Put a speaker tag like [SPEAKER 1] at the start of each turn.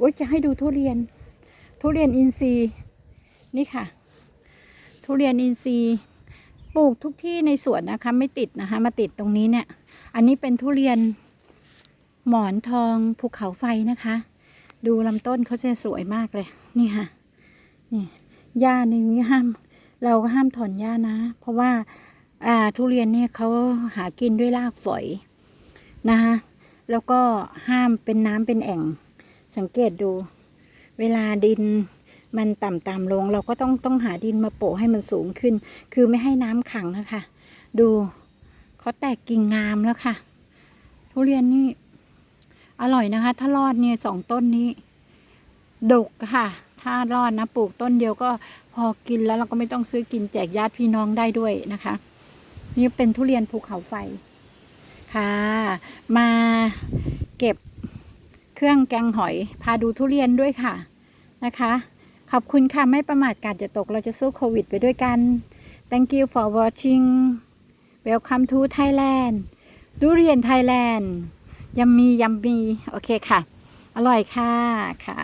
[SPEAKER 1] โอ๊ยจะให้ดูทุเรียน ทุเรียนอินทรีย์นี่ค่ะ ทุเรียนอินทรีย์ปลูกทุกที่ในสวนนะคะ ไม่ติดนะคะ มาติดตรงนี้เนี่ย อันนี้เป็นทุเรียนหมอนทองภูเขาไฟนะคะ ดูลำต้นเขาจะสวยมากเลย นี่ค่ะ นี่หญ้าในนี้ห้าม เราก็ห้ามถอนหญ้านะ เพราะว่าอ่าทุเรียนเนี่ยเขาหากินด้วยรากฝอยนะคะแล้วก็ห้ามเป็นน้ำเป็นแอ่ง สังเกตดู เวลาดินมันต่ำๆลง เราก็ต้องต้องหาดินมาโปะให้มันสูงขึ้น คือไม่ให้น้ำขังนะคะดูเขาแตกกิ่งงามแล้วค่ะ ทุเรียนนี่อร่อยนะคะ ถ้ารอดเนี่ยสองต้นนี้ดกค่ะ ถ้ารอดนะปลูกต้นเดียวก็พอกินแล้วเราก็ไม่ต้องซื้อกินแจกญาติพี่น้องได้ด้วยนะคะ นี่เป็นทุเรียนภูเขาไฟค่ะ มาเก็บ เครื่องแกงหอย พาดูทุเรียนด้วยค่ะนะคะ ขอบคุณค่ะ ไม่ประมาทกาดจะตกเราจะสู้โควิดไปด้วยกัน thank you for watching welcome to Thailand ทุเรียนไทยแลนด์ยำมียำมี โอเคค่ะ อร่อยค่ะค่ะ